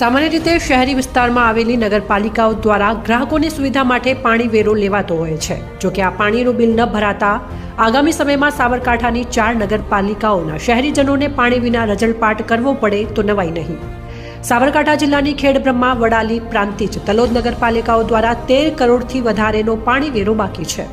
સામાન્ય રીતે શહેરી વિસ્તારમાં આવેલી નગરપાલિકાઓ દ્વારા ગ્રાહકોની સુવિધા માટે પાણી વેરો લેવાતો હોય છે. જોકે આ પાણીનું બિલ ન ભરાતા આગામી સમયમાં સાબરકાંઠાની ચાર નગરપાલિકાઓના શહેરીજનોને પાણી વિના રજળપાટ કરવો પડે તો નવાઈ નહીં. સાબરકાંઠા જિલ્લાની ખેડબ્રહ્મા વડાલી પ્રાંતિજ તલોદ નગરપાલિકાઓ દ્વારા તેર કરોડથી વધારેનો પાણી વેરો બાકી છે.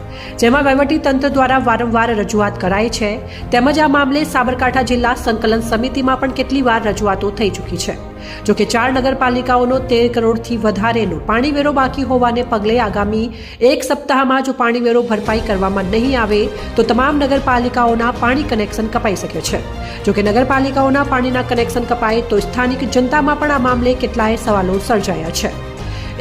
જેમાં તંત્ર દ્વારા વારંવાર રજૂઆત કરાઈ છે. તેમજ આ મામલે સાબરકાંઠા જિલ્લા સંકલન સમિતિમાં પણ કેટલી વાર રજૂઆતો થઈ ચૂકી છે. જોકે ચાર નગરપાલિકાઓનો તેર કરોડથી વધારેનો પાણી વેરો બાકી હોવાને પગલે આગામી એક સપ્તાહમાં જો પાણી વેરો ભરપાઈ કરવામાં નહીં આવે, તો તમામ નગરપાલિકાઓના પાણી કનેક્શન કપાઈ શકે છે. જોકે નગરપાલિકાઓના પાણીના કનેક્શન કપાય તો સ્થાનિક જનતામાં પણ આ મામલે કેટલાય સવાલો સર્જાયા છે.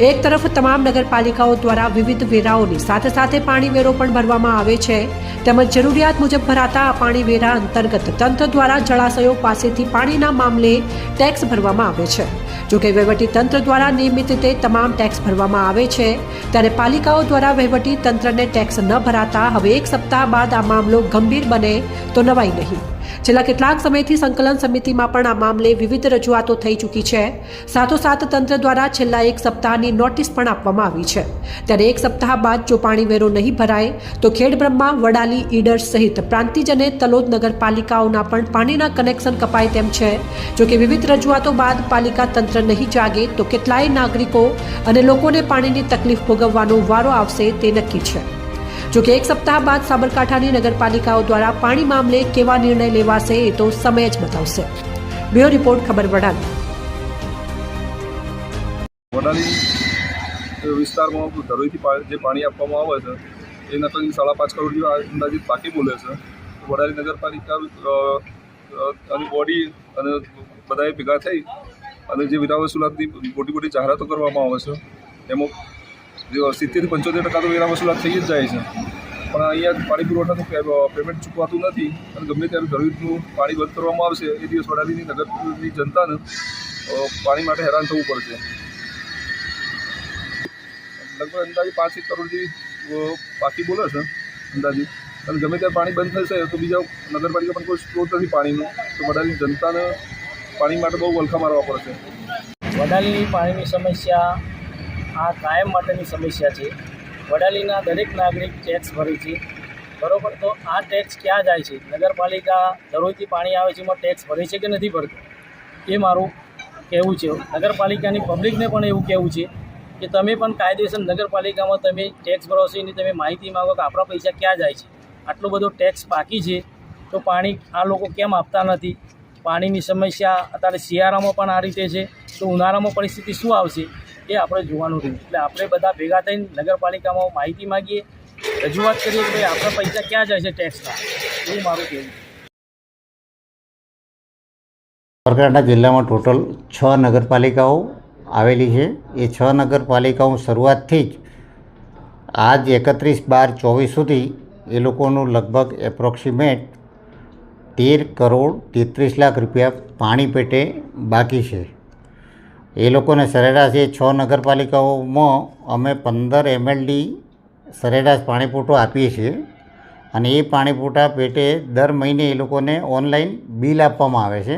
એક તરફ તમામ નગરપાલિકાઓ દ્વારા વિવિધ વેરાઓની સાથે સાથે પાણી વેરો પણ ભરવામાં આવે છે. તેમજ જરૂરિયાત મુજબ ભરાતા આ પાણી વેરા અંતર્ગત તંત્ર દ્વારા જળાશયો પાસેથી પાણીના મામલે ટેક્સ ભરવામાં આવે છે. જોકે વહીવટી તંત્ર દ્વારા નિયમિત રીતે તમામ ટેક્સ ભરવામાં આવે છે. ત્યારે પાલિકાઓ દ્વારા વહીવટી તંત્રને ટેક્સ ન ભરાતા હવે એક સપ્તાહ બાદ આ મામલો ગંભીર બને તો નવાઈ નહીં. છેલ્લા કેટલાક સમયથી સંકલન સમિતિમાં પણ આ મામલે વિવિધ રજૂઆતો થઈ ચૂકી છે. સાથોસાથ તંત્ર દ્વારા છેલ્લા એક સપ્તાહની નોટિસ પણ આપવામાં આવી છે. ત્યારે એક સપ્તાહ બાદ જો પાણી વેરો નહીં ભરાય, તો ખેડબ્રહ્મા, વડાલી, ઈડર સહિત પ્રાંતિજ અને તલોદ નગરપાલિકાઓના પણ પાણીના કનેક્શન કપાય તેમ છે. જોકે વિવિધ રજૂઆતો બાદ પાલિકા તંત્ર નહીં જાગે, તો કેટલાય નાગરિકો અને લોકોને પાણીની તકલીફ ભોગવવાનો વારો આવશે તે નક્કી છે. જોકે એક સપ્તાહ બાદ સાબરકાંઠાની નગરપાલિકાઓ દ્વારા પાણી મામલે કેવા નિર્ણય લેવાશે એ તો સમય જ બતાવશે. બ્યુરો રિપોર્ટ, ખબર વડાલી વડાલી વિસ્તારમાં ધરોઈથી જે પાણી આપવામાં આવે છે, એ નકલી સાડા પાંચ કરોડ જેવા અંદાજિત બાકી બોલે છે. વડાલી નગરપાલિકા બોડી અને બધાએ ભેગા થઈ અને જે વિરા વસુલાતની મોટી મોટી જાહેરાતો કરવામાં આવે છે, એમાં જે સિત્તેરથી પંચોતેર ટકા તો વેરા વસૂલાત થઈ જ જાય છે. પણ અહીંયા પાણી પુરવઠાનું પેમેન્ટ ચૂકવાતું નથી અને ગમે ત્યારે ધરોઈનું પાણી બંધ કરવામાં આવશે, એ દિવસ વડાલીની નગરની જનતાને પાણી માટે હેરાન થવું પડશે. લગભગ અંદાજે પાંચ એક કરોડ જેવી બાકી બોલે છે અંદાજે. અને ગમે ત્યારે પાણી બંધ થશે તો બીજા નગરપાલિકા પણ કોઈ સ્ત્રોત નથી પાણીનું. તો વડાલીની જનતાને પાણી માટે બહુ વલખા મારવા પડશે. વડાલીની પાણીની સમસ્યા આ કાયમ માટેની સમસ્યા છે. વડાલીના દરેક નાગરિક ટેક્સ ભરે છે. બરોબર? તો આ ટેક્સ ક્યાં જાય છે? નગરપાલિકા દરરોજથી પાણી આવે છે, એમાં ટેક્સ ભરે છે કે નથી ભરતો? એ મારું કહેવું છે. નગરપાલિકાની પબ્લિકને પણ એવું કહેવું છે કે તમે પણ કાયદેસર નગરપાલિકામાં તમે ટેક્સ ભરો છો, એની તમે માહિતી માગો કે આપણા પૈસા ક્યાં જાય છે? આટલો બધો ટેક્સ બાકી છે, તો પાણી આ લોકો કેમ આપતા નથી? પાણીની સમસ્યા અત્યારે શિયાળામાં પણ આ રીતે છે. તો ઉનાળામાં પરિસ્થિતિ શું આવશે? એ આપણે જોવાનું રહ્યું. એટલે આપણે બધા ભેગા થઈને નગરપાલિકામાં માહિતી માગીએ, રજૂઆત કરીએ કે ભાઈ આપણા પૈસા ક્યાં જાય છે ટેક્સના એવું મારું કહેવું સાબરકાંઠા જિલ્લામાં ટોટલ છ નગરપાલિકાઓ આવેલી છે. એ છ નગરપાલિકાઓ શરૂઆતથી જ આજ એકત્રીસ બાર ચોવીસ સુધી એ લોકોનું લગભગ એપ્રોક્સિમેટ તેર કરોડ તેત્રીસ લાખ રૂપિયા પાણી પેટે બાકી છે. એ લોકોને સરેરાશ એ છ નગરપાલિકાઓમાં અમે પંદર એમએલડી સરેરાશ પાણીપુરવઠો આપીએ છીએ. અને એ પાણીપુરવઠા પેટે દર મહિને એ લોકોને ઓનલાઈન બિલ આપવામાં આવે છે.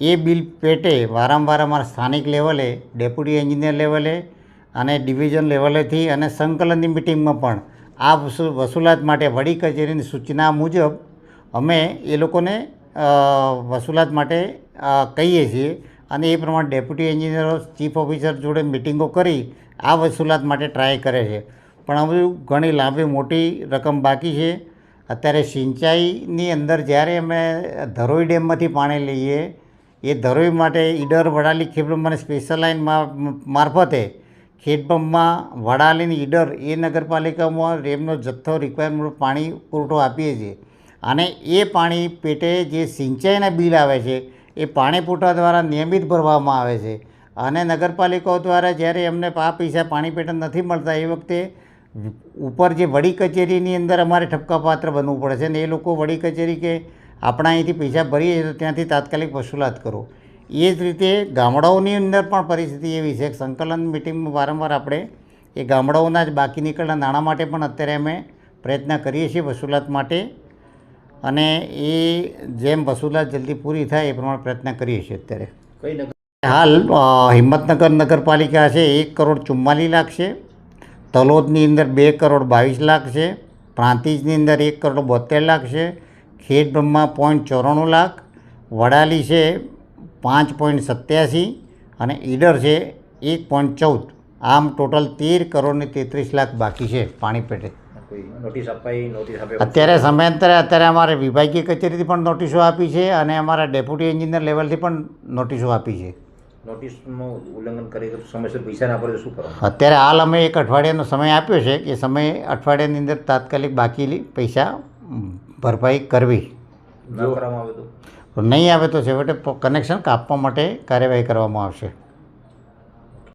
એ બિલ પેટે વારંવાર અમારા સ્થાનિક લેવલે, ડેપ્યુટી એન્જિનિયર લેવલે અને ડિવિઝન લેવલેથી અને સંકલનની મિટિંગમાં પણ આ વસૂ, વસૂલાત માટે વડી કચેરીની સૂચના મુજબ અમે એ લોકોને વસૂલાત માટે કહીએ છીએ અને એ પ્રમાણે ડેપ્યુટી એન્જિનિયરો, ચીફ ઓફિસર જોડે મિટિંગો કરી આ વસૂલાત માટે ટ્રાય કરે છે. પણ હવે ઘણી લાંબી, મોટી રકમ બાકી છે. અત્યારે સિંચાઈની અંદર જ્યારે અમે ધરોઈ ડેમમાંથી પાણી લઈએ, એ ધરોઈ માટે ઈડર, વડાલી ખેડબ્રહ્માને સ્પેશિયલ લાઇન મારફતે ખેડપંપમાં વડાલીની ઈડર એ નગરપાલિકામાં રેમનો જથ્થો રિક્વાયરમેન્ટ પાણી પુરવઠો આપીએ છીએ. અને એ પાણી પેટે જે સિંચાઈના બિલ આવે છે એ પાણી પુરવઠા દ્વારા નિયમિત ભરવામાં આવે છે. અને નગરપાલિકાઓ દ્વારા જ્યારે એમને આ પૈસા, પાણી પેટન નથી મળતા, એ વખતે ઉપર જે વડી કચેરીની અંદર અમારે ઠપકાપાત્ર બનવું પડે છે. ને એ લોકો વડી કચેરી કે આપણા અહીંથી પૈસા ભરીએ તો ત્યાંથી તાત્કાલિક વસૂલાત કરો. એ જ રીતે ગામડાઓની અંદર પણ પરિસ્થિતિ એવી છે. સંકલન મિટિંગમાં વારંવાર આપણે એ ગામડાઓના જ બાકી નીકળેલા નાણાં માટે પણ અત્યારે અમે પ્રયત્ન કરીએ છીએ વસૂલાત માટે. અને એ જેમ વસૂલાત જલ્દી પૂરી થાય એ પ્રમાણે પ્રયત્ન કરીએ છીએ અત્યારે. હાલ હિંમતનગર નગરપાલિકા છે એક કરોડ ચુમ્માલીસ લાખ છે. તલોદની અંદર બે કરોડ બાવીસ લાખ છે. પ્રાંતિજની અંદર એક કરોડ બોતેર લાખ છે. ખેડ બ્રહ્મા પોઈન્ટ ચોરાણું લાખ. વડાલી છે પાંચ પોઈન્ટ સત્યાસી અને ઈડર છે એક પોઈન્ટ ચૌદ. આમ ટોટલ તેર કરોડ ને તેત્રીસ લાખ બાકી છે પાણી પેટે અત્યારે સમયાંતરે અત્યારે અમારે વિભાગીય કચેરીથી પણ નોટિસો આપી છે અને અમારા ડેપ્યુટી એન્જિનિયર લેવલથી પણ નોટિસો આપી છે. નોટિસનું ઉલ્લંઘન કરી સમયસર પૈસા ના પડે શું કરવાનું? અત્યારે હાલ અમે એક અઠવાડિયાનો સમય આપ્યો છે કે સમય અઠવાડિયાની અંદર તાત્કાલિક બાકી પૈસા ભરપાઈ કરવી. ના કરવામાં આવે તો? તો નહીં આવે તો છેવટે કનેક્શન કાપવા માટે કાર્યવાહી કરવામાં આવશે.